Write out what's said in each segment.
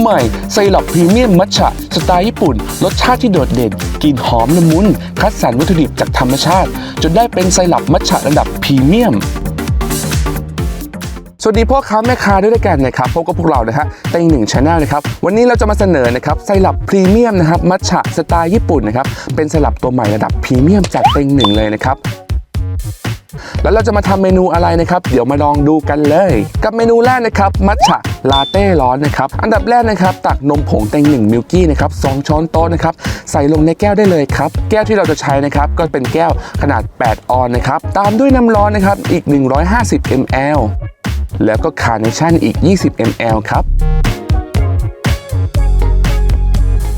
ใหม่ไซรัปพรีเมียมมัทฉะสไตล์ญี่ปุ่น รสชาติที่โดดเด่นกลิ่นหอมละมุน คัดสรรวัตถุดิบจากธรรมชาติ จนได้เป็นไซรัปมัทฉะระดับพรีเมียมสวัสดีพ่อค้าแม่ค้าด้วยด้วยกันนะครับพบกับพวกเรานะฮะเต็งหนึ่งชาแนลนะครับวันนี้เราจะมาเสนอนะครับไซรัปพรีเมียมนะครับมัทฉะสไตล์ญี่ปุ่นนะครับเป็นไซรัปตัวใหม่ระดับพรีเมียมจากเต็งหนึ่งเลยนะครับ แล้วเราจะมาทำเมนูอะไรนะครับ เดี๋ยวมาลองดูกันเลย กับเมนูแรกนะครับ มัทฉะลาเต้ร้อนนะครับ อันดับแรกนะครับ ตักนมผงเต็งหนึ่งมิลกี้นะครับสองช้อนโต๊ะนะครับ ใส่ลงในแก้วได้เลยครับ แก้วที่เราจะใช้นะครับ ก็เป็นแก้วขนาด 8 ออนนะครับ ตามด้วยน้ำร้อนนะครับ อีก 150 ml แล้วก็คาร์เนชั่นอีก 20 ml ครับ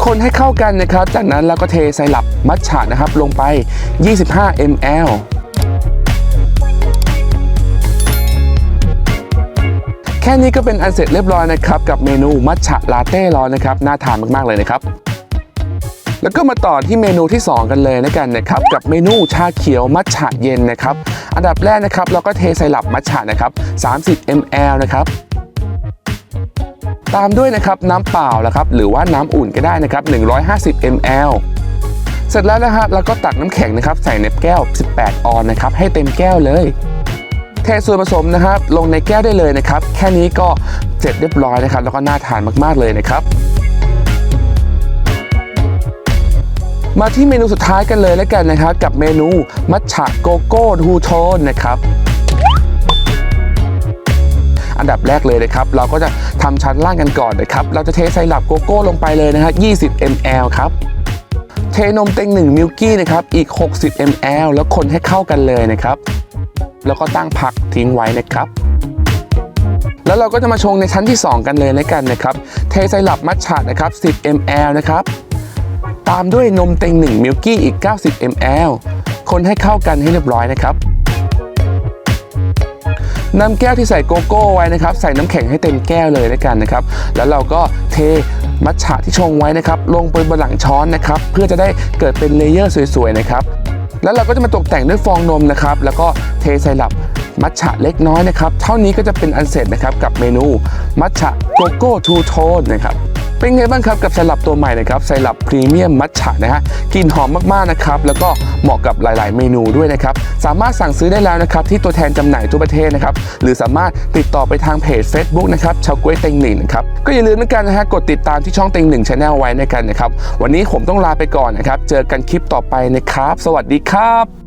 คนให้เข้ากันนะครับ จากนั้นเราก็เทไซรัปมัทฉะนะครับลงไป 25 ml ค่นี้ก็เป็นอันเสร็จเรียบร้อยนะครับ กับเมนูมัทฉะลาเต้ร้อนนะครับน่าทานมากๆเลยนะครับ แล้วก็มาต่อที่เมนูที่ 2 กันเลยนะกันนะครับ กับเมนูชาเขียวมัทฉะเย็นนะครับ อันดับแรกนะครับเราก็เทไซรัปมัทฉะนะครับ30 ml นะครับตามด้วยนะครับน้ำเปล่านะครับหรือว่าน้ำอุ่นก็ได้นะครับ150 ml เสร็จแล้วนะฮะเราก็ตักน้ำแข็งนะครับใส่ในแก้ว 18 ออนนะครับให้เต็มแก้วเลย เทส่วนผสมนะครับลงในแก้วได้เลยนะครับ แค่นี้ก็เสร็จเรียบร้อยนะครับ แล้วก็น่าทานมากๆเลยนะครับมาที่เมนูสุดท้ายกันเลยแล้วกันนะครับ กับเมนูมัทฉะโกโก้ทูโทนนะครับอันดับแรกเลยนะครับ เราก็จะทำชั้นล่างกันก่อนนะครับ เราจะเทไซรัปโกโก้ลงไปเลยนะครับ20 ml ครับ เทนมเต็งหนึ่งมิลกี้นะครับ อีก 60 ml แล้วคนให้เข้ากันเลยนะครับ แล้วก็ตั้งพักทิ้งไว้นะครับแล้วเราก็จะมาชงในชั้นที่ 2 กันเลยแล้วกันนะครับ เทไซรัปมัทฉะนะครับ 10 ml นะครับ ตามด้วยนมเต็งหนึ่งมิลกี้อีก 90 ml คนให้เข้ากันให้เรียบร้อยนะครับนำแก้วที่ใส่โกโก้ไว้นะครับ ใส่น้ำแข็งให้เต็มแก้วเลยแล้วกันนะครับ แล้วเราก็เทมัทฉะที่ชงไว้นะครับ ลงไปบนหลังช้อนนะครับ เพื่อจะได้เกิดเป็นเลเยอร์สวยๆนะครับ แล้วเราก็จะมาตกแต่งด้วยฟองนมนะครับแล้วก็เทไซรัปมัทฉะเล็กน้อยนะครับ เท่านี้ก็จะเป็นอันเสร็จนะครับกับเมนูมัทฉะโกโก้ทูโทนนะครับ เป็นไงบ้างครับกับไซรัปตัวใหม่นะครับไซรัปพรีเมียมมัทฉะนะฮะกลิ่นหอมมากๆนะครับแล้วก็เหมาะกับหลาย ๆ เมนูด้วยนะครับสามารถสั่งซื้อได้แล้วนะครับที่ตัวแทนจำหน่ายทั่วประเทศนะครับหรือสามารถติดต่อไปทางเพจ Facebook นะครับชาวกล้วยเต็งหนึ่งนะครับก็อย่าลืมนะกันนะฮะกดติดตามที่ช่องเต็งหนึ่งชาแนลไว้ในกันนะครับวันนี้ผมต้องลาไปก่อนนะครับเจอกันคลิปต่อไปนะครับ สวัสดีครับ